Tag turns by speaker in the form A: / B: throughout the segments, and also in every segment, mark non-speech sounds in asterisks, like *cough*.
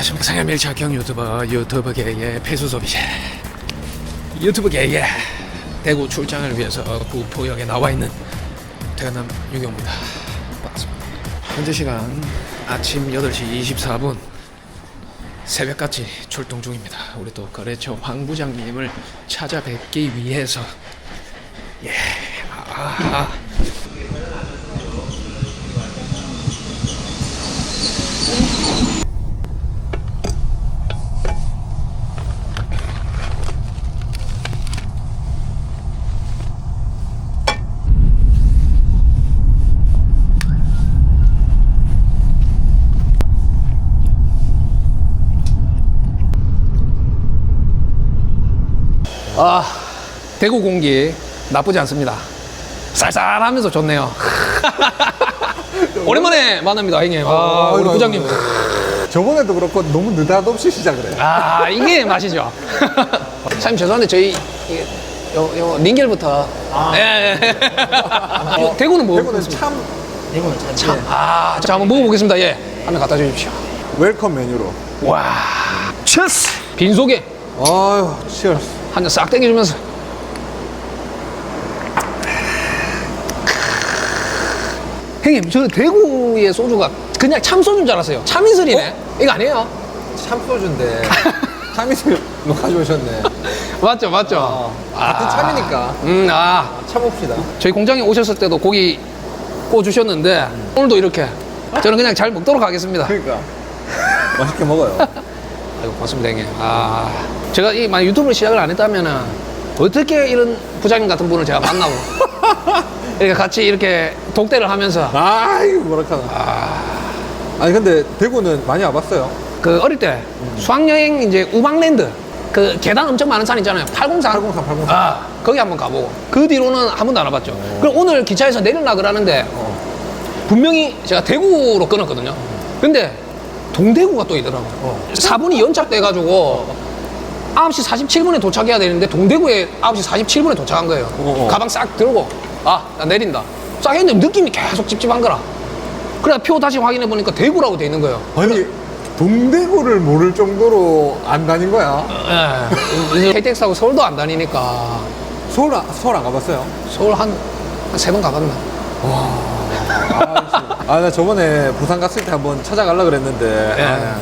A: 안녕하십니까 상해밀착경 유튜버 유튜버계의 배수섭이 유튜버계의 대구 출장을 위해서 구포역에 나와 있는 대남 유경입니다. 반갑습니다. 현재 시간 아침 8시 24분. 새벽같이 출동 중입니다. 우리 또 거래처 황 부장님을 찾아뵙기 위해서. 예 아, 아 대구 공기 나쁘지 않습니다. 쌀쌀하면서 좋네요. *laughs* 오랜만에 만납니다 형님. 아, 우리
B: 아이고,
A: 부장님.
B: 저번에도 그렇고 너무 느닷없이 시작을 해.
A: 아 이게 맛이죠. *laughs* 사장님 죄송한데 저희 이게 요, 요 닌겔부터. 예, 예. 어, 대구는 뭐
B: 대구는 참.
A: 참, 아, 자 한번 먹어보겠습니다. 예. 한번 갖다 주십시오.
B: 웰컴 메뉴로.
A: 와. 체스. 빈속에.
B: 아유, 치얼스.
A: 한 잔 싹 땡겨주면서 형님 저 대구의 소주가 그냥 참소주인 줄 알았어요 참이슬이네 이거 아니에요?
B: 참소주인데. *laughs* 참이슬 뭐 가져오셨네.
A: 맞죠 맞죠
B: 어, 같은 참이니까
A: 음아
B: 참읍시다.
A: 저희 공장에 오셨을 때도 고기 구워주셨는데 오늘도 이렇게 저는 그냥 잘 먹도록 하겠습니다
B: 그러니까. 맛있게 먹어요. *laughs*
A: 아이고 고맙습니다 형님 아 제가 이 만약 유튜브를 시작을 안 했다면은 어떻게 이런 부장님 같은 분을 제가 만나고 *laughs* 이렇게 같이 이렇게 독대를 하면서
B: 아이고, 뭐라카나. 아니, 근데 대구는 많이 와봤어요.
A: 그 어릴 때 수학여행 이제 우방랜드 그 계단 엄청 많은 산 있잖아요. 803
B: 803, 803.
A: 아 거기 한번 가보고. 그 뒤로는 한 번도 안 와봤죠. 그럼 오늘 기차에서 내릴라 그러는데 분명히 제가 대구로 끊었거든요. 근데 동대구가 또 있더라고요.
B: 어.
A: 4분이 연착돼가지고 9시 47분에 도착해야 되는데 동대구에 9시 47분에 도착한 거예요
B: 어, 어.
A: 가방 싹 들고 아 나 내린다 싹 했는데 느낌이 계속 찝찝한 거라 그래 표 다시 확인해 보니까 대구라고 돼 있는 거예요
B: 아니, 동대구를 모를 정도로 안 다닌 거야.
A: 예. KTX 타고 서울도 안 다니니까
B: 서울, 안- 서울 안 가봤어요?
A: 서울 한 세 번 가봤나?
B: 아, 나 저번에 부산 갔을 때 한번 찾아가려 그랬는데.
A: 예.
B: 아,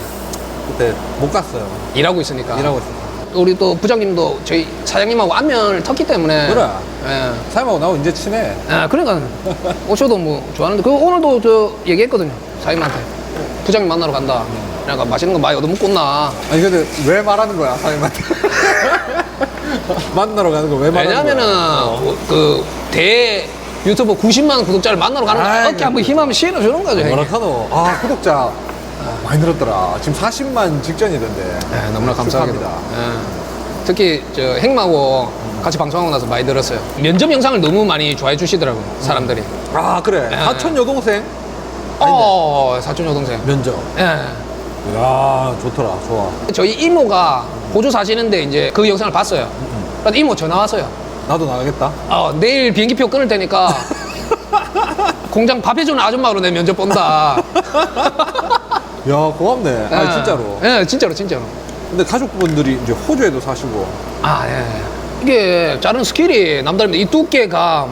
B: 그때 못 갔어요.
A: 일하고 있으니까.
B: 일하고 있어.
A: 우리 또 부장님도 저희 사장님하고 안면을 텄기 때문에.
B: 그래.
A: 예.
B: 사장님하고 나하고 이제 친해.
A: 아, 그러니까 오셔도 뭐 좋아하는데 그 오늘도 저 얘기했거든요 사장님한테 부장님 만나러 간다. 그러니까 맛있는 거 많이 얻어먹고 온나.
B: 아니 근데 왜 말하는 거야 사장님한테 *laughs* 만나러 가는 거 왜 말하는
A: 왜냐면은
B: 거야
A: 그대 유튜버 90만 구독자를 만나러 가는 거
B: 아이고.
A: 어깨 한번 힘 한번 실어주는 거죠. 형님.
B: 뭐라카노 아 구독자 아, 많이 늘었더라 지금 40만 직전이던데
A: 네, 너무나.
B: 축하합니다.
A: 예. 특히 저 행마고 같이 방송하고 나서 많이 들었어요. 면접 영상을 너무 많이 좋아해 주시더라고요, 사람들이.
B: 아 그래
A: 예.
B: 사촌 여동생
A: 어, 사촌 여동생.
B: 면접
A: 예.
B: 야 좋더라 좋아
A: 저희 이모가 호주 사시는데 이제 그 영상을 봤어요. 그래서 이모 전화 왔어요.
B: 나도 나가겠다
A: 어, 내일 비행기표 끊을 테니까 *laughs* 공장 밥 해주는 아줌마로 내 면접 본다. *laughs*
B: 야 고맙네 아
A: 예.
B: 진짜로
A: 예, 진짜로, 진짜로.
B: 근데 가족분들이 이제 호주에도 사시고
A: 아, 예. 이게 자른 스킬이 남다릅니다. 이 두께감,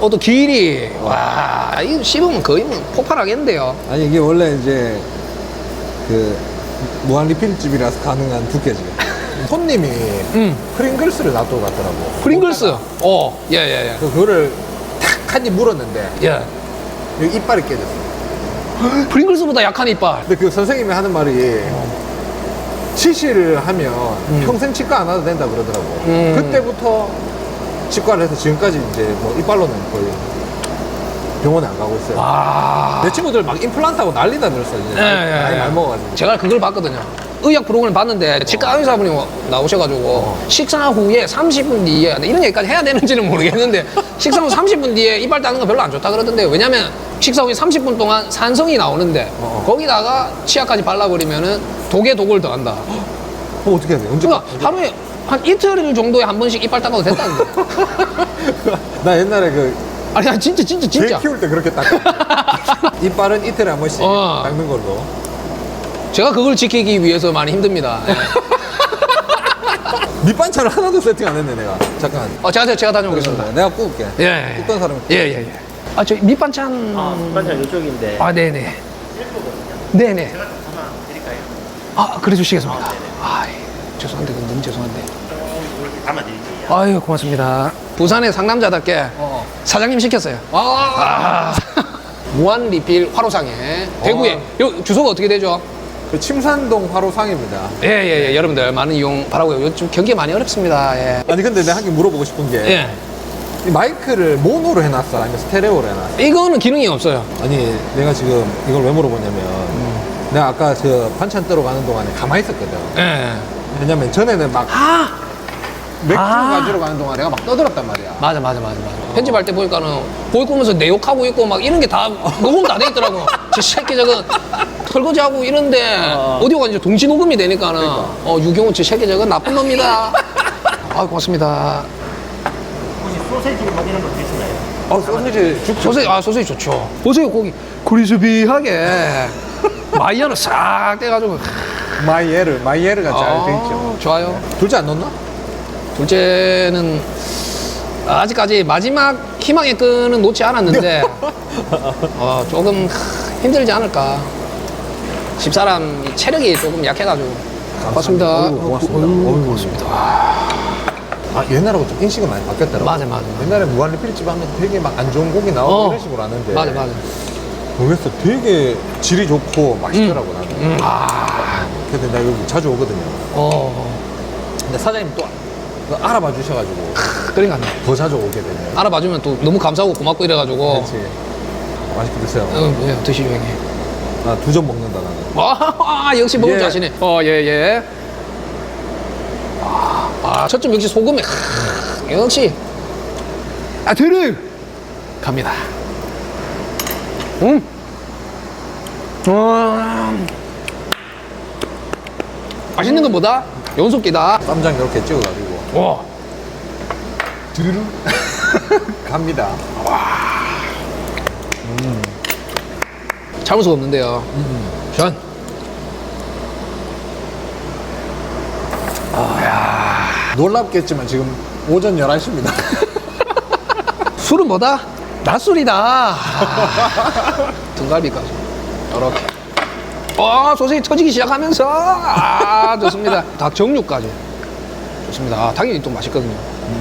A: 어또 길이, 와, 이거 씹으면 거의 뭐 폭발하겠는데요.
B: 아니 이게 원래 이제 그 무한 리필집이라서 가능한 두께지 *laughs* 손님이
A: 음.
B: 프링글스를 놔두고 갔더라고
A: 프링글스. 어, 예, 예,
B: 그 그거를 탁 한 입 물었는데
A: 예. 예.
B: 여기 이빨이 깨졌어.
A: 프링글스보다 약한 이빨.
B: 근데 그 선생님이 하는 말이 치실을 하면 평생 치과 안 와도 된다 그러더라고.
A: 음.
B: 그때부터 치과를 해서 지금까지 이제 뭐 이빨로는 거의 병원에 안 가고 있어요.
A: 와.
B: 내 친구들 막 임플란트하고 난리다 들었어. 이제
A: 예, 예,
B: 나이
A: 예.
B: 많이 먹어가지고.
A: 제가 그걸 봤거든요. 의학 프로그램을 봤는데 치과 의사분이 나오셔가지고 식사 후에 30분 뒤에 이런 얘기까지 해야 되는지는 모르겠는데 *laughs* 식사 후 30분 뒤에 이빨 따는 거 별로 안 좋다 그러던데 왜냐면 식사 후에 30분 동안 산성이 나오는데
B: 어.
A: 거기다가 치약까지 발라버리면은 독에 독을 더한다.
B: 그럼 어떻게 해야 돼? 언제?
A: 그러니까 하루에 한 이틀 정도에 한 번씩 이빨 닦아도 된다는데. *laughs*
B: 나 옛날에 그
A: 아니 아니, 진짜 진짜
B: 개
A: 진짜.
B: 키울 때 그렇게 닦아. *laughs* 이빨은 이틀에 한 번씩
A: 어.
B: 닦는 걸로.
A: 제가 그걸 지키기 위해서 많이 힘듭니다. 예. *laughs*
B: 밑반찬을 하나도 세팅 안 했네 내가 잠깐
A: 어, 제가 제가 다녀오겠습니다.
B: 내가 구울게
A: 예, 예.
B: 굽던 사람이
A: 예, 예, 예. 아, 저 밑반찬.
C: 아, 반찬 이쪽인데.
A: 아, 네네. 네네.
C: 제가 하나 드릴까요?
A: 아, 그래 주시겠습니다. 아, 예. 죄송한데, 그건 너무 죄송한데.
C: 좀 이렇게 담아드릴게요.
A: 아유, 고맙습니다. 부산의 상남자답게
B: 어.
A: 사장님 시켰어요.
B: 아,
A: 아. 무한 리필 화로상에 대구에 요 주소가 어떻게 되죠?
B: 그 침산동 화로상입니다
A: 예 예 예 여러분들 많은 이용 바라고요. 요즘 경기 많이 어렵습니다. 예.
B: 아니 근데 내가 한 개 물어보고 싶은 게
A: 예.
B: 이 마이크를 모노로 해놨어 아니면 스테레오로 해놨어
A: 이거는 기능이 없어요.
B: 아니 내가 지금 이걸 왜 물어보냐면 내가 아까 그 반찬 뜨러 가는 동안에 가만히 있었거든
A: 예.
B: 왜냐면 전에는 막
A: 아
B: 맥주
A: 아.
B: 가지러 가는 동안 내가 막 떠들었단 말이야
A: 맞아 맞아 맞아 맞아. 편집할 때 보니까는 보이 꾸면서 내 욕하고 있고 막 이런 게 다 녹음 다 돼 있더라고. *laughs* 저 새끼 저거 설거지하고 이런데
B: 어.
A: 오디오가 이제 동시 녹음이 되니까는 어 유경호 저 새끼 저거 나쁜 놈이다. *laughs* 아 고맙습니다.
C: 소세지 뭐 이런 거 드시나요?
B: 어 소시지 죽
A: 소세지 아 소세지 좋죠. 보세요 고기 크리스피하게 *laughs* 마이야는 싹 떼가지고
B: 마이에르 마이에르가 잘
A: 아,
B: 돼 있죠
A: 좋아요.
B: 둘째 안 넣나?
A: 둘째는 아직까지 마지막 희망의 끈은 놓지 않았는데 *laughs* 어, 조금 힘들지 않을까. 집사람 체력이 조금 약해가지고. 고맙습니다.
B: 어이구, 고맙습니다.
A: 어이구,
B: 어이구.
A: 고맙습니다.
B: 아 옛날하고 좀 인식이 많이 바뀌었더라고
A: 맞아, 맞아, 맞아.
B: 옛날에 무한리필집 하면 되게 막 안 좋은 고기 나오고
A: 어.
B: 이런 식으로 하는데
A: 맞아, 맞아.
B: 모르겠어 되게 질이 좋고 맛있더라고 나는
A: 음, 아,
B: 근데 나 여기 자주 오거든요
A: 어,
B: 근데 사장님 또 알아봐 주셔가지고
A: 그러니까
B: 요더 자주 오게 되네
A: 알아봐주면 또 너무 감사하고 고맙고 이래가지고.
B: 그렇지 맛있게 드세요
A: 어, 예, 드시죠, 형님.
B: 나 두 점 먹는다 나는
A: 아, 역시 먹을
B: 예.
A: 자신이. 어, 예, 예. 아, 아, 첫점 역시 소금에. 크, 역시. 아, 들을! 갑니다. 음. 음. 맛있는 것보다 연속기다.
B: 쌈장 이렇게 찍어가지고
A: 와.
B: 드르르 *laughs* 갑니다
A: 참을 수가 없는데요. 전.
B: 놀랍겠지만 지금 오전 11시입니다 *laughs*
A: 술은 뭐다? 낮술이다. 아, *laughs* 등갈비까지. 이렇게. 아, 소세지 터지기 시작하면서. 아, 좋습니다. 닭 정육까지. 좋습니다. 아, 닭이 또 맛있거든요.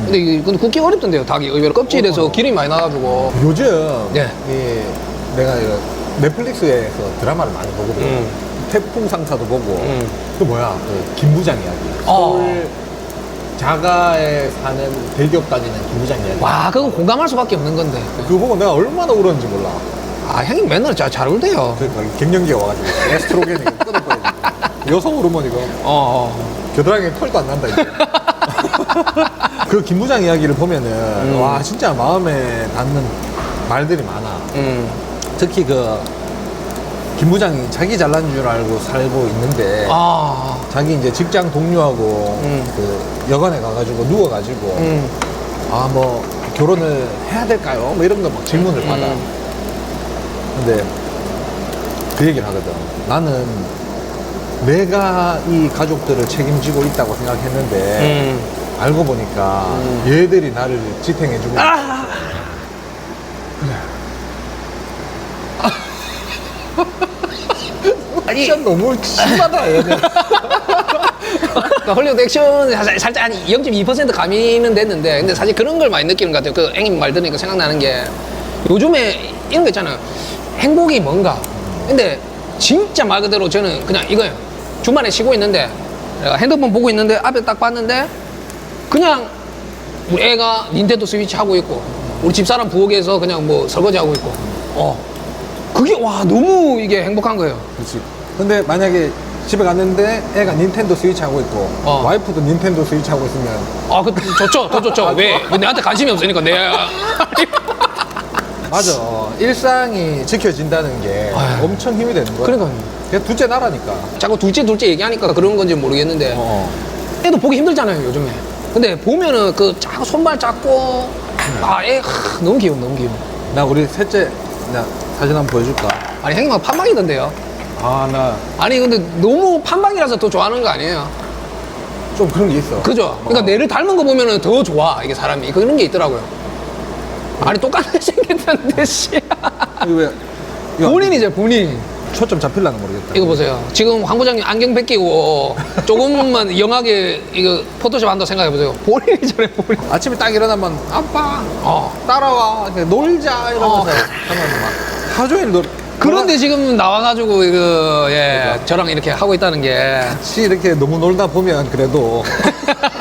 A: 근데 이게 근데 굽기 어렵던데요, 닭이. 의외로 껍질에서 기름이 많이 나가지고.
B: 요즘
A: 네.
B: 이 내가 이거 넷플릭스에서 드라마를 많이 보거든
A: 음.
B: 태풍 상사도 보고
A: 음.
B: 그 뭐야 그 김부장 이야기
A: 어.
B: 서울 자가에 사는 대기업 다니는 김부장 이야기
A: 와, 그거 공감할 수밖에 없는 건데.
B: 그거 보고 내가 얼마나 울었는지 몰라
A: 아, 형님 맨날 잘, 잘 울대요.
B: 그러니까 이 갱년기가 와가지고 에스트로겐이 *laughs* 끊어버리고 여성 호르몬 이거
A: 어, 어.
B: 겨드랑이에 털도 안 난다 이제 *laughs* 그 김부장 이야기를 보면은 와 진짜 마음에 닿는 말들이 많아
A: 음.
B: 특히 그 김 부장이 자기 잘난 줄 알고 살고 있는데
A: 아.
B: 자기 이제 직장 동료하고
A: 음.
B: 그 여관에 가가지고 누워가지고
A: 음.
B: 아 뭐 결혼을 해야 될까요? 뭐 이런 거 막 질문을 받아.
A: 음.
B: 근데 그 얘기를 하거든. 나는 내가 이 가족들을 책임지고 있다고 생각했는데
A: 음.
B: 알고 보니까 얘들이 나를 지탱해주고
A: 아.
B: 진짜 너무 심하다 얘네. *laughs*
A: 그러니까 헐리우드 액션 살- 살짝 한 0.2% 가미는 됐는데 근데 사실 그런 걸 많이 느끼는 것 같아요. 그 앵님 말 들으니까 생각나는 게 요즘에 이런 거 있잖아요. 행복이 뭔가. 근데 진짜 말 그대로 저는 그냥 이거예요. 주말에 쉬고 있는데 내가 핸드폰 보고 있는데 앞에 딱 봤는데 그냥 우리 애가 닌텐도 스위치 하고 있고 우리 집사람 부엌에서 그냥 뭐 설거지 하고 있고 어 그게 와 너무 이게 행복한 거예요.
B: 그렇지. 근데 만약에 집에 갔는데 애가 닌텐도 스위치 하고 있고
A: 어.
B: 와이프도 닌텐도 스위치 하고 있으면
A: 아, 그 좋죠, 더 좋죠. 왜? 왜 내한테 관심이 없으니까 내.
B: 맞아. 일상이 지켜진다는 게
A: 아유.
B: 엄청 힘이 되는 거야.
A: 그러니까요.
B: 그냥 둘째 나라니까.
A: 자꾸 둘째 둘째 얘기하니까 그런 건지 모르겠는데
B: 어.
A: 애도 보기 힘들잖아요 요즘에. 근데 보면은 그 작, 손발 작고 아애 너무 귀여워 너무 귀여워.
B: 나 우리 셋째 나 사진 한번 보여줄까?
A: 아니 형님은 판망이던데요.
B: 아, 나 좀
A: 아니 근데 너무 판박이라서 더 좋아하는 거 아니에요?
B: 그런 게 있어.
A: 그죠? 그러니까
B: 어.
A: 내를 닮은 거 보면은 더 좋아 이게 사람이 그런 게 있더라고요. 아니 똑같이 *laughs* 생겼는데 씨.
B: 이거 왜? 이거
A: 본인이죠 본인.
B: 초점 잡힐라는 모르겠다.
A: 이거 보세요. 지금 황 부장님 안경 벗기고 조금만 영하게 이거 포토샵 한다 생각해 보세요. 본인이잖아요 본인.
B: 아침에 딱 일어나면 아빠
A: 어.
B: 따라와 놀자 이러면서
A: 어.
B: 하면 막 하루 종일 놀.
A: 그런데 지금 나와가지고 이거 예. 저랑 이렇게 하고 있다는 게
B: 같이 이렇게 너무 놀다 보면 그래도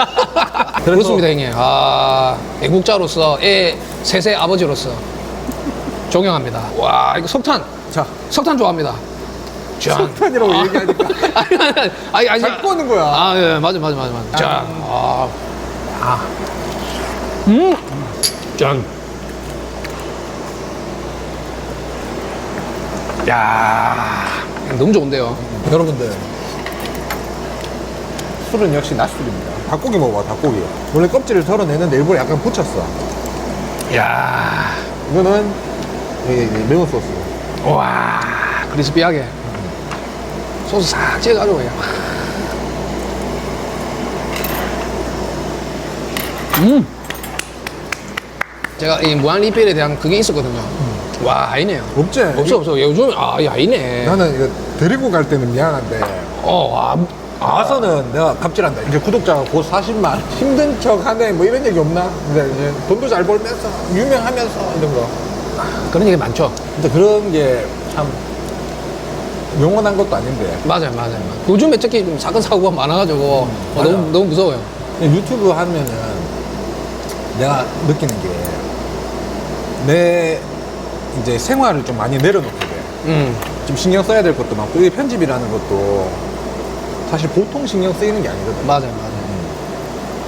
B: *laughs*
A: 그렇습니다 형님. 아 애국자로서 애 셋의 아버지로서 존경합니다. 와 이거 석탄
B: 자
A: 석탄 좋아합니다. 짠.
B: 석탄이라고
A: 아.
B: 얘기하니까 *laughs*
A: 아니 아니 아니 아니
B: 잘 꺼는 거야.
A: 아예 맞아 맞아 맞아 맞아. 짠. 아. 아. 음. 짠. 야 너무 좋은데요.
B: 여러분들 술은 역시 낮술입니다. 닭고기 먹어봐 닭고기. 원래 껍질을 덜어내는데 일부러 약간 붙였어.
A: 야.
B: 이거는 이- 이 매운 소스.
A: 와 크리스피하게 소스 싹 찍어가지고 그냥 음 제가 이 무한 리필에 대한 그게 있었거든요 와 아니네요
B: 없지?
A: 없어 없어 요즘 아이 아니네
B: 나는 이거 데리고 갈 때는 미안한데
A: 어와 아,
B: 와서는 내가 갑질한다. 이제 구독자가 곧 40만 힘든 척 하네 뭐 이런 얘기 없나? 근데 이제 돈도 잘 벌면서 유명하면서 이런 거.
A: 그런 얘기 많죠
B: 근데 그런 게 참 영원한 것도 아닌데
A: 맞아요 맞아요 맞아요. 요즘에 특히 좀 사건 사고가 많아가지고 어,
B: 맞아.
A: 너무 너무 무서워요
B: 유튜브 하면은 내가 느끼는 게 내 이제 생활을 좀 많이 내려놓게 돼.
A: 음
B: 좀 신경 써야 될 것도 많고 이게 편집이라는 것도 사실 보통 신경 쓰이는 게 아니거든.
A: 맞아요 맞아요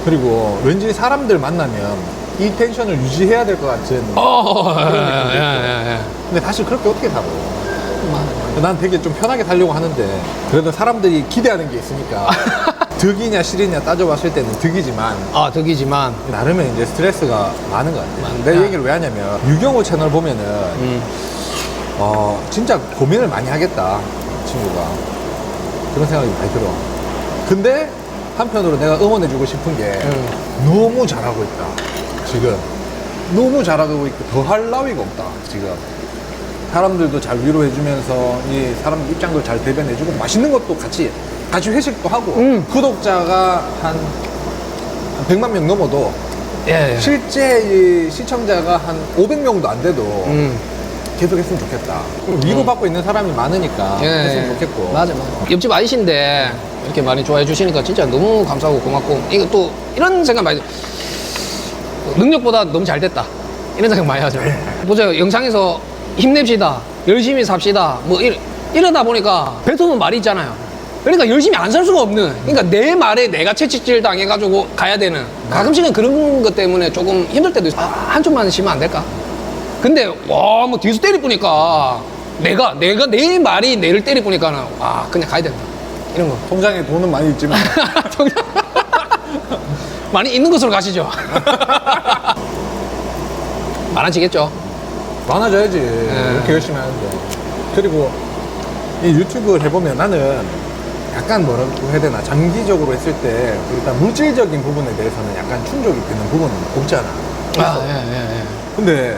B: 그리고 왠지 사람들 만나면 이 텐션을 유지해야 될 것 같은.
A: 어 예, 예. 예, 예.
B: 근데 사실 그렇게 어떻게 살아?
A: 맞아요.
B: 난 되게 좀 편하게 살려고 하는데 그래도 사람들이 기대하는 게 있으니까 *laughs* 득이냐 실이냐 따져봤을 때는 득이지만
A: 아 덕이지만
B: 나름의 이제 스트레스가 많은 것 같아요.
A: 많다.
B: 내 얘기를 왜 하냐면 유경호 채널 보면은
A: 음.
B: 어 진짜 고민을 많이 하겠다 친구가 그런 생각이 많이 들어. 근데 한편으로 내가 응원해주고 싶은 게
A: 음.
B: 너무 잘하고 있다 지금 너무 잘하고 있고 더 할 나위가 없다 지금 사람들도 잘 위로해주면서 이 사람 입장도 잘 대변해주고 맛있는 것도 같이 같이 회식도 하고
A: 음.
B: 구독자가 한 100만 명 넘어도
A: 예, 예.
B: 실제 이 시청자가 한 500명도 안 돼도
A: 음.
B: 계속 했으면 좋겠다. 위로받고 있는 사람이 많으니까
A: 예,
B: 했으면
A: 예.
B: 좋겠고.
A: 맞아, 맞아. 옆집 아이신데 이렇게 많이 좋아해 주시니까 진짜 너무 감사하고 고맙고 이거 또 이런 생각 많이 능력보다 너무 잘 됐다 이런 생각 많이 하죠. 보세요 영상에서 힘냅시다 열심히 삽시다 뭐 이러, 이러다 보니까 뱉어놓은 말이 있잖아요. 그러니까 열심히 안 살 수가 없는. 그러니까 내 말에 내가 채찍질 당해가지고 가야 되는. 가끔씩은 그런 것 때문에 조금 힘들 때도 있어 아, 한쪽만 쉬면 안 될까? 근데 와 뭐 뒤에서 때리 보니까. 내가 내가 내 말이 내를 때리 보니까는 와 그냥 가야 된다. 이런 거.
B: 통장에 돈은 많이 있지만. *laughs*
A: 많이 있는 것으로 가시죠. *laughs* 많아지겠죠.
B: 많아져야지.
A: 예.
B: 이렇게 열심히 하는데. 그리고 이 유튜브를 해보면 나는 약간 뭐라고 해야 되나 장기적으로 했을 때 일단 물질적인 부분에 대해서는 약간 충족이 되는 부분은 없잖아.
A: 아, 예, 예, 예.
B: 근데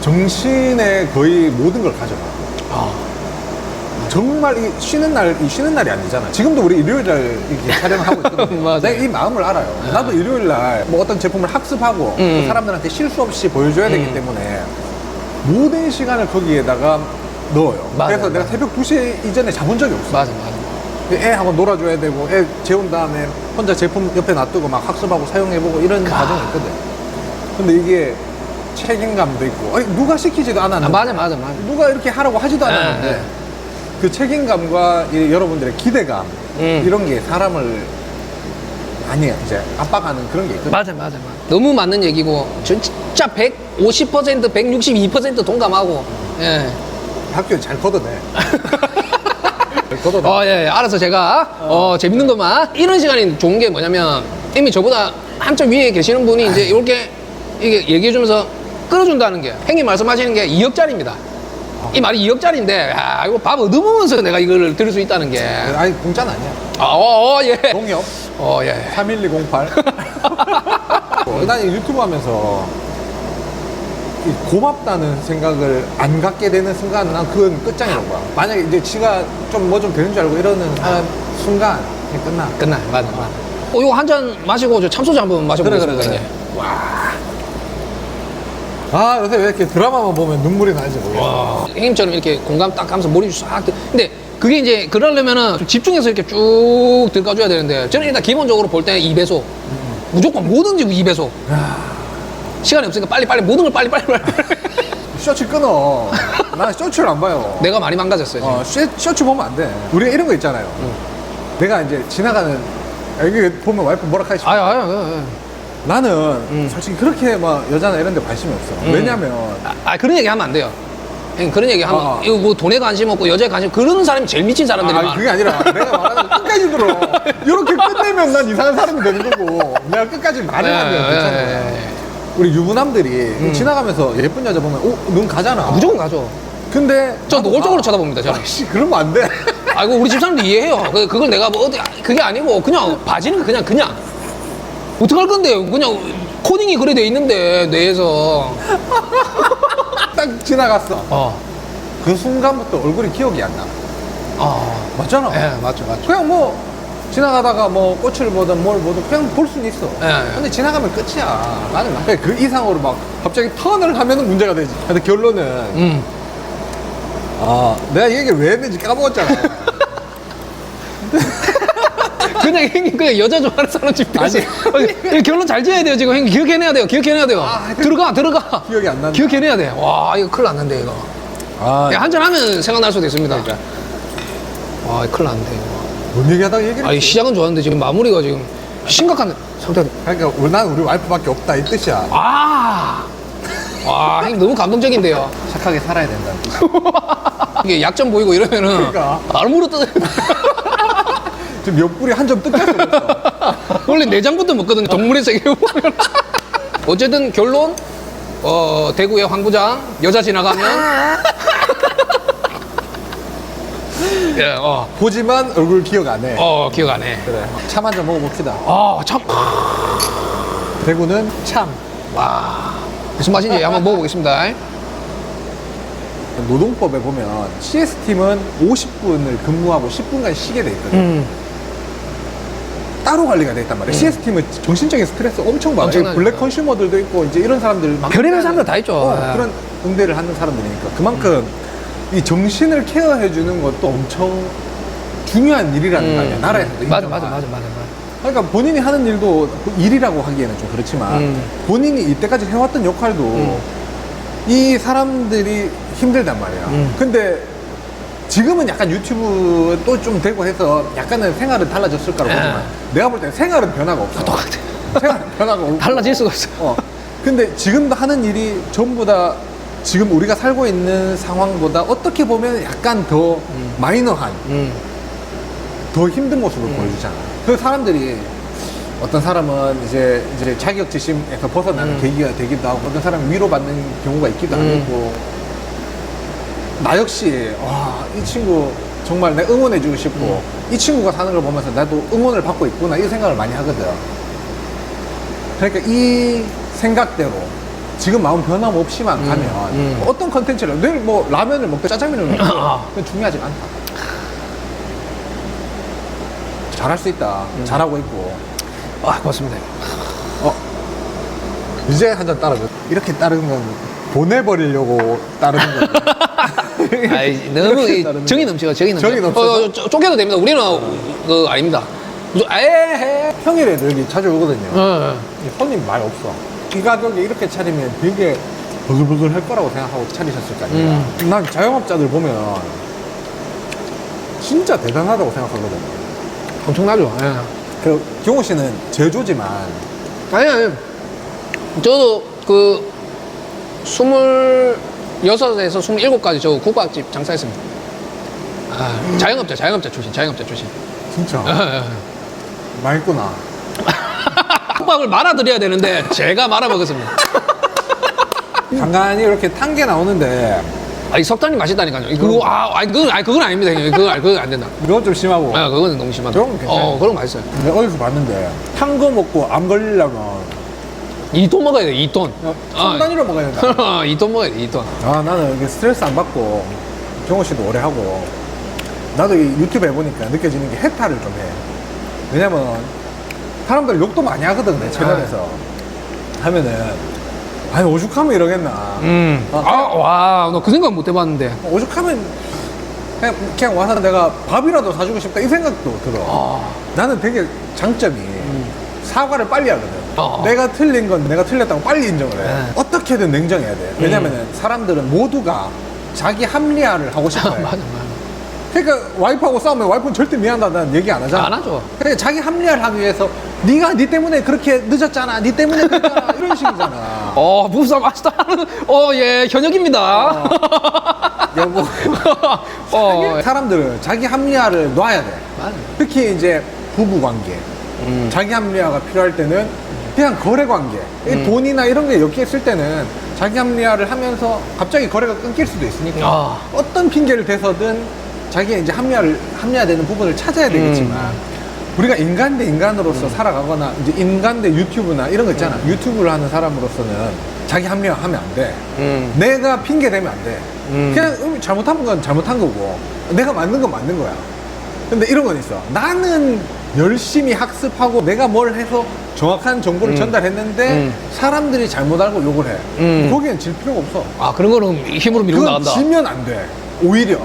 B: 정신의 거의 모든 걸 가져가.
A: 아,
B: 정말 이 쉬는 날, 이 쉬는 날이 아니잖아. 지금도 우리 일요일 날 이렇게 촬영을 하고 있거든. *laughs*
A: 맞아요.
B: 내가 이 마음을 알아요. 나도 일요일 날 뭐 어떤 제품을 학습하고
A: 음.
B: 또 사람들한테 실수 없이 보여줘야 되기
A: 음.
B: 때문에 모든 시간을 거기에다가 넣어요.
A: 맞아요,
B: 그래서 내가
A: 맞아요.
B: 새벽 2시 이전에 자본 적이 없어.
A: 맞아 맞아
B: 애하고 놀아줘야 되고 애 재운 다음에 혼자 제품 옆에 놔두고 막 학습하고 사용해보고 이런 과정이 있거든. 근데 이게 책임감도 있고 아니, 누가 시키지도 않았는데
A: 아, 맞아 맞아 맞아
B: 누가 이렇게 하라고 하지도
A: 네,
B: 않았는데
A: 네.
B: 그 책임감과 이 여러분들의 기대감
A: 음.
B: 이런 게 사람을 많이 이제 압박하는 그런 게 있거든요.
A: 맞아 맞아 맞아 너무 맞는 얘기고 저 진짜 150% 162% 동감하고 예.
B: 학교에 잘 걷어내. *laughs* 어,
A: 예, 예. 알아서 제가, 어, 재밌는 것만. 이런 시간이 좋은 게 뭐냐면, 이미 저보다 한참 위에 계시는 분이 이제 이렇게, 이게 얘기해주면서 끌어준다는 게, 형님 말씀하시는 게 2억짜리입니다. 이 말이 2억짜리인데, 야, 이거 밥 얻어먹으면서 내가 이걸 들을 수 있다는 게.
B: 아니 공짜는 아니야.
A: 아, 어, 어, 예.
B: 동엽
A: 어, 예.
B: 31208. *laughs* 어, 난 유튜브 하면서 이 고맙다는 생각을 안 갖게 되는 순간 난 그건 끝장이라고 봐. 만약에 이제 지가 좀 뭐 좀 되는 줄 알고 이러는 사람 순간 그냥 끝나.
A: 끝나, 맞아, 맞아. 어, 이거 한 잔 마시고 저 참소주 한번 마셔보겠습니다.
B: 그래, 그래,
A: 이제.
B: 아 요새 왜 이렇게 드라마만 보면 눈물이 나는지 모르겠어.
A: 와. 형님처럼 이렇게 공감 딱 하면서 머리 싹. 들- 근데 그게 이제 그러려면은 좀 집중해서 이렇게 쭉 들어가줘야 되는데 저는 일단 기본적으로 볼 때는 2배속. 무조건 뭐든지 2배속. 시간이 없으니까 빨리 빨리 모든 걸 빨리 빨리 빨리. *laughs*
B: 쇼츠 끊어. 난 쇼츠를 안 봐요.
A: 내가 많이 망가졌어요. 지금.
B: 어, 쇼, 쇼츠 보면 안 돼. 우리가 이런 거 있잖아요. 내가 이제 지나가는 여기 보면 와이프 뭐라 하지?
A: 아유, 아유, 아유.
B: 나는 솔직히 그렇게 막 여자나 이런 데 관심이 없어.
A: 음.
B: 왜냐면
A: 아, 아, 그런 얘기 하면 안 돼요. 형님, 그런 얘기 하면
B: 아.
A: 이거 뭐 돈에 관심 없고 여자에 관심 그런 사람이 제일 미친 사람들이
B: 아,
A: 많아.
B: 그게 아니라 내가 말하는 거 끝까지 들어. *laughs* 이렇게 끝내면 난 이상한 사람이 되는 거고 내가 끝까지 말을
A: 예,
B: 하면 괜찮은 거야.
A: 예, 예.
B: 우리 유부남들이 지나가면서 예쁜 여자 보면 오, 눈 가잖아.
A: 음. 무조건 가죠.
B: 근데
A: 저
B: 나도
A: 노골적으로
B: 가.
A: 쳐다봅니다. 저는.
B: 아씨 그러면 안 돼.
A: 아이고 우리 집사람도 이해해요. 그, 그걸 내가 뭐 어디 그게 아니고 그냥 바지는 그냥 그냥 어떡할 건데요? 그냥 코딩이 그래 돼 있는데 뇌에서 *laughs*
B: 딱 지나갔어.
A: 어,
B: 그 순간부터 얼굴이 기억이 안 나.
A: 어,
B: 맞잖아.
A: 예, 맞죠, 맞죠.
B: 그냥 뭐 지나가다가 뭐 꽃을 보든 뭘 보든 그냥 볼 수는 있어.
A: 예, 예.
B: 근데 지나가면 끝이야. 나는 막그 이상으로 막 갑자기 턴을 하면은 문제가 되지. 근데 결론은
A: 음,
B: 아 내가 이 얘기를 왜 했는지 까먹었잖아. *laughs*
A: 그냥 형님 그냥 여자 좋아하는 사람 집 대신 어, 결론 잘 지어야 돼요 지금 형님 기억해내야 돼요, 기억해내야 돼요.
B: 아, 그-
A: 들어가, 들어가.
B: 기억이 안 난다.
A: 기억해내야 돼. 와, 이거 큰일 났는데 이거.
B: 아,
A: 한잔 하면 생각날 수도 있습니다. 와, 이거 큰일 났는데 이거.
B: 뭔 얘기하다가 얘기를
A: 아, 이
B: 했지?
A: 시작은 좋았는데 지금 마무리가 지금 심각한 상태.
B: 그러니까 우리- 난 우리 와이프밖에 없다 이 뜻이야.
A: 아, 와, 형님 너무 감동적인데요.
B: 착하게 살아야 된다. *laughs*
A: 이게 약점 보이고 이러면은
B: 그러니까.
A: 물어 뜯어. *laughs*
B: 지금 옆구리 한 점 뜯겼어. 벌써.
A: 원래 내장부터 먹거든요. 동물의 세계 보면. 어쨌든 결론 어, 대구의 황구장 여자 지나가면 *laughs* *gasps* 예, 어,
B: 보지만 얼굴 기억 안 해.
A: 어 기억 안 해.
B: 그래. 참 한 잔 먹어봅시다.
A: 아, 참.
B: 대구는 참.
A: 와. 무슨 맛인지 한번 먹어보겠습니다.
B: 노동법에 보면 CS팀은 50분을 근무하고 10분간 쉬게 돼 있거든.
A: 음.
B: 따로 관리가 돼 있단 말이야. CS팀은 정신적인 스트레스 엄청.
A: 엄청나죠.
B: 블랙 컨슈머들도 있고 이제 이런 사람들 막
A: 별의별 사람들 다 있죠.
B: 어,
A: 예.
B: 그런 응대를 하는 사람들이니까 그만큼 이 정신을 케어해 주는 것도 엄청 중요한 일이라는 거 아니야. 나라에서도
A: 음. 맞아. 맞아, 맞아, 맞아, 맞아.
B: 그러니까 본인이 하는 일도 일이라고 하기에는 좀 그렇지만
A: 음.
B: 본인이 이때까지 해왔던 역할도 이 사람들이 힘들단 말이야.
A: 음.
B: 근데 지금은 약간 유튜브 또 좀 되고 해서 약간은 생활은 달라졌을 거라고
A: 예.
B: 보지만 내가 볼때 생활은 변화가 없어.
A: 똑같아.
B: 생활은 변화가 없고. *laughs*
A: 달라질 수가 없어.
B: 어. 근데 지금도 하는 일이 전부 다 지금 우리가 살고 있는 상황보다 어떻게 보면 약간 더 마이너한
A: 음.
B: 더 힘든 모습을 보여주잖아. 그 사람들이 어떤 사람은 이제 이제 자격지심에서 벗어나는
A: 음.
B: 계기가 되기도 하고 어떤 사람은 위로받는 경우가 있기도
A: 음.
B: 하고 나 역시 와 이 친구 정말 내가 응원해주고 싶고
A: 음.
B: 이 친구가 사는 걸 보면서 나도 응원을 받고 있구나 이 생각을 많이 하거든. 그러니까 이 생각대로 지금 마음 변함없이만
A: 음.
B: 가면
A: 음.
B: 어떤 컨텐츠를 늘 뭐 라면을 먹든 짜장면을 먹든 *laughs*
A: 아.
B: 그건 중요하지 않다. 잘할 수 있다.
A: 음.
B: 잘하고 있고.
A: 아, 고맙습니다.
B: 어. 이제 한 잔 따르고. 이렇게 따르는 건 보내버리려고 따르는 거지. *laughs*
A: 아이, *laughs* 너무 정이
B: 거.
A: 넘치고 정이 넘쳐.
B: 정이 넘쳐서?
A: 어, 어, 쪼- 됩니다. 우리는 그 아닙니다. 에헤.
B: 평일에도 여기 자주 오거든요.
A: 어.
B: 이 손님 많이 없어. 이 가격에 이렇게 차리면 되게 버글버글 할 거라고 생각하고 차리셨을 거 아니야.
A: 음.
B: 난 자영업자들 보면 진짜 대단하다고 생각하거든.
A: 엄청나죠. 예.
B: 그 경호 씨는 제조지만
A: 아니, 아니. 저도 그, 스물여섯 에서 스물일곱까지 저 국밥집 장사했습니다. 아, 자영업자, 자영업자 출신, 자영업자 출신.
B: 진짜
A: 예, 예.
B: 맛있구나.
A: 국밥을 말아드려야 되는데, 제가 말아먹었습니다.
B: 간간히 이렇게 탄 게 나오는데
A: 아니 석탄이 맛있다니까요. 그거 아, 아니 그건 아니 그건 아닙니다. 형님. 그건 아니, 그건 안 된다.
B: 이건 좀 심하고.
A: 아, 그거는 너무 심하다.
B: 그런 건 괜찮아요.
A: 어, 그런 거 맛있어요.
B: 내가 어디서 봤는데 탄 거 먹고 안 걸리려면
A: 2톤 먹어야 돼. 2톤.
B: 어, 천 단위로 먹어야 된다. *laughs*
A: 2톤 먹어야 돼. 2톤.
B: 아 나는 이게 스트레스 안 받고 경호 씨도 오래 하고 나도 이 유튜브 해보니까 느껴지는 게 해탈을 좀 해. 왜냐면 사람들 욕도 많이 하거든 내 채널에서 하면은 아니 오죽하면 이러겠나.
A: 음.
B: 어,
A: 아, 와, 너그 생각 못 해봤는데.
B: 오죽하면 그냥, 그냥 와서 내가 밥이라도 사주고 싶다 이 생각도 들어.
A: 아,
B: 나는 되게 장점이 사과를 빨리 하거든.
A: 어.
B: 내가 틀린 건 내가 틀렸다고 빨리 인정을 해.
A: 네.
B: 어떻게든 냉정해야 돼. 왜냐면은 사람들은 모두가 자기 합리화를 하고 싶어 해. *laughs*
A: 맞아, 맞아.
B: 그러니까 와이프하고 싸우면 와이프는 절대 미안하다는 얘기 안 하잖아.
A: 안 하죠.
B: 그러니까 자기 합리화를 하기 위해서 네가 네 때문에 그렇게 늦었잖아. 네 때문에 그랬잖아. *laughs* 이런 식이잖아.
A: 어, 부부싸움 맛있다. 어, 예, 현역입니다.
B: 여보.
A: 어,
B: 사람들은 자기 합리화를 놔야 돼.
A: 맞아.
B: 특히 이제 부부 관계.
A: 음.
B: 자기 합리화가 필요할 때는 그냥 거래 관계. 이
A: 음.
B: 돈이나 이런 게 엮여 있을 때는 자기 합리화를 하면서 갑자기 거래가 끊길 수도 있으니까
A: 아.
B: 어떤 핑계를 대서든 자기가 이제 합리화를 합리화 되는 부분을 찾아야 되겠지만
A: 음.
B: 우리가 인간 대 인간으로서 살아가거나 이제 인간 대 유튜브나 이런 거 있잖아. 유튜브를 하는 사람으로서는 자기 합리화하면 안 돼.
A: 음.
B: 내가 핑계 대면 안 돼.
A: 음.
B: 그냥 음, 잘못한 건 잘못한 거고 내가 맞는 건 맞는 거야. 근데 이런 건 있어. 나는 열심히 학습하고 내가 뭘 해서 정확한 정보를
A: 음.
B: 전달했는데
A: 음.
B: 사람들이 잘못 알고 욕을 해.
A: 음.
B: 거기엔 질 필요가 없어.
A: 아, 그런 거는 힘으로 밀고
B: 그건
A: 나간다.
B: 지면 안 돼. 오히려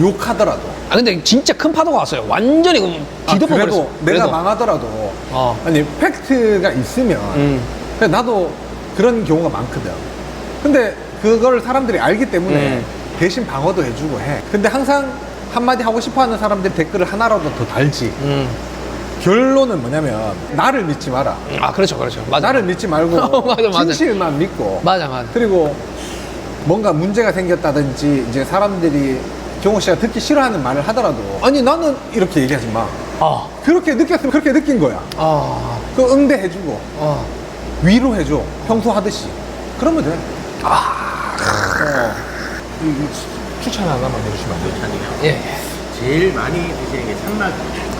B: 욕하더라도.
A: 아, 근데 진짜 큰 파도가 왔어요. 완전히 그
B: 아,
A: 뒤덮어
B: 그래도
A: 버렸어.
B: 내가 망하더라도
A: 어.
B: 아니 팩트가 있으면
A: 음.
B: 그래, 나도 그런 경우가 많거든. 근데 그걸 사람들이 알기 때문에
A: 음.
B: 대신 방어도 해주고 해. 근데 항상 한마디 하고 싶어 하는 사람들 댓글을 하나라도 더 달지.
A: 음.
B: 결론은 뭐냐면 나를 믿지 마라.
A: 아, 그렇죠, 그렇죠. 맞아.
B: 나를 믿지 말고 *laughs*
A: 맞아, 맞아.
B: 진실만 믿고
A: 맞아, 맞아.
B: 그리고 뭔가 문제가 생겼다든지 이제 사람들이 경호 씨가 듣기 싫어하는 말을 하더라도 아니 나는 이렇게 얘기하지 마.
A: 아,
B: 그렇게 느꼈으면 그렇게 느낀 거야.
A: 아,
B: 그 응대해주고
A: 아.
B: 위로해줘 평소 하듯이 그러면 돼.
A: 아,
B: 어. 이, 이 추천 하나만 해주시면 안 돼요?
C: 괜찮네요.
A: 예.
C: 제일 많이 드시는 게 산막이.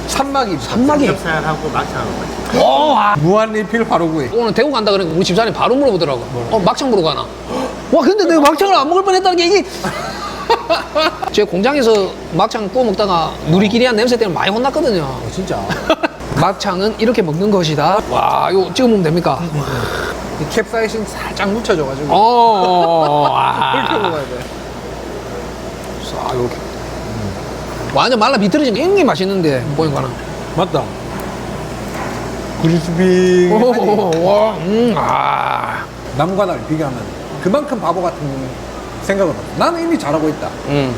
B: 산막이
A: 산막이.
C: 삼겹살하고 막창하고 같이.
A: 어, 아.
B: 무한 리필 바로구이.
A: 오늘 대구 간다 그러니까 우리 집사람이 바로 물어보더라고. 어, 막창 보러 가나? 와, 근데 내가 막창을 안 먹을 뻔 했다는 게 이게. 제 공장에서 막창 구워 먹다가 누리끼리한 냄새 때문에 많이 혼났거든요.
B: 어, 진짜. *laughs*
A: 막창은 이렇게 먹는 것이다. 와, 이거 찍어 먹으면 됩니까?
B: 이 캡사이신 살짝 묻혀줘가지고
A: 어,
B: 이렇게
A: 아. *laughs*
B: 먹어야 돼.
A: 아, 요렇게. 완전 말라 비틀어진 굉장히 맛있는데, 보니까는.
B: 맞다. 그리스비.
A: 오, 와, 음, 아.
B: 남과 나를 비교하면 그만큼 바보 같은 생각은 없어. 나는 이미 잘하고 있다.
A: 음,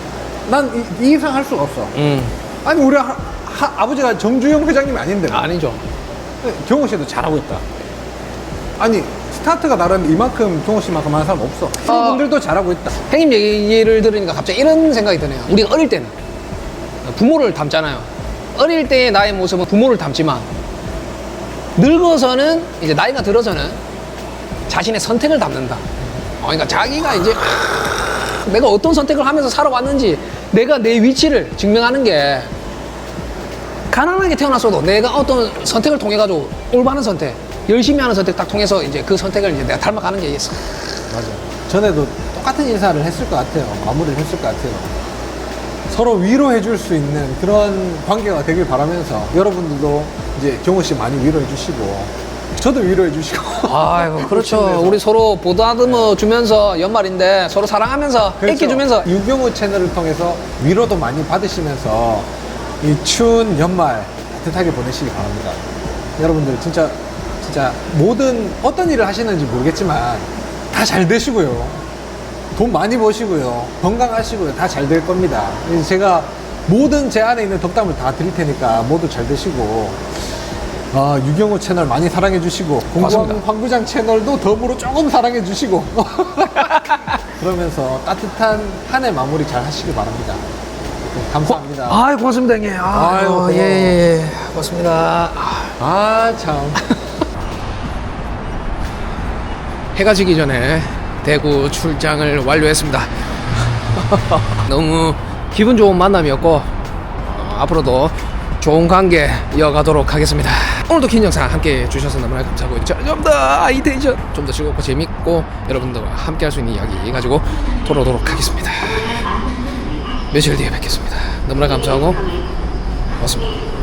B: 난이 이상 할 수가 없어.
A: 음.
B: 아니 우리 하, 하- 아버지가 정주영 회장님이 아닌데
A: 아니죠.
B: 경호 씨도 잘하고 있다. 아니 스타트가 다른 이만큼 경호 씨만큼 하는 사람 없어. 그분들도 잘하고 있다.
A: 형님 얘기를 들으니까 갑자기 이런 생각이 드네요. 우리가 어릴 때는 부모를 닮잖아요. 어릴 때의 나의 모습은 부모를 닮지만 늙어서는 이제 나이가 들어서는 자신의 선택을 닮는다. 어, 그러니까 자기가 이제 아, 내가 어떤 선택을 하면서 살아왔는지 내가 내 위치를 증명하는 게 가난하게 태어났어도 내가 어떤 선택을 통해 가지고 올바른 선택, 열심히 하는 선택 딱 통해서 이제 그 선택을 이제 내가 닮아가는 게 있어.
B: 맞아. 전에도 똑같은 인사를 했을 것 같아요. 마무리를 했을 것 같아요. 서로 위로해 줄 수 있는 그런 관계가 되길 바라면서 여러분들도 이제 경호 씨 많이 위로해 주시고 저도 위로해 주시고
A: 아이고 *laughs* 그렇죠. 우리 서로 보다듬어 주면서 연말인데 서로 사랑하면서
B: 그렇죠.
A: 애껴 주면서
B: 유경호 채널을 통해서 위로도 많이 받으시면서 이 추운 연말 따뜻하게 보내시기 바랍니다. 여러분들 진짜 진짜 모든 어떤 일을 하시는지 모르겠지만 다 잘 되시고요. 돈 많이 버시고요. 건강하시고요. 다 잘 될 겁니다. 제가 모든 제 안에 있는 덕담을 다 드릴 테니까 모두 잘 되시고 아, 유경호 채널 많이 사랑해 주시고
A: 고맙습니다.
B: 황부장 채널도 덤으로 조금 사랑해 주시고 *laughs* 그러면서 따뜻한 한 해 마무리 잘 하시기 바랍니다. 네, 감사합니다.
A: 아이 고맙습니다 형님.
B: 아유,
A: 아유
B: 고마워.
A: 예예 예. 고맙습니다.
B: 아, 참. *laughs*
A: 해가 지기 전에 대구 출장을 완료했습니다. *laughs* 너무 기분 좋은 만남이었고 어, 앞으로도 좋은 관계 이어가도록 하겠습니다. 오늘도 긴 영상 함께 해주셔서 너무나 감사하고요. 좀더 아이텐션 좀 더 즐겁고 재밌고 여러분들과 함께 할 수 있는 이야기 가지고 돌아오도록 하겠습니다. 며칠 뒤에 뵙겠습니다. 너무나 감사하고 고맙습니다.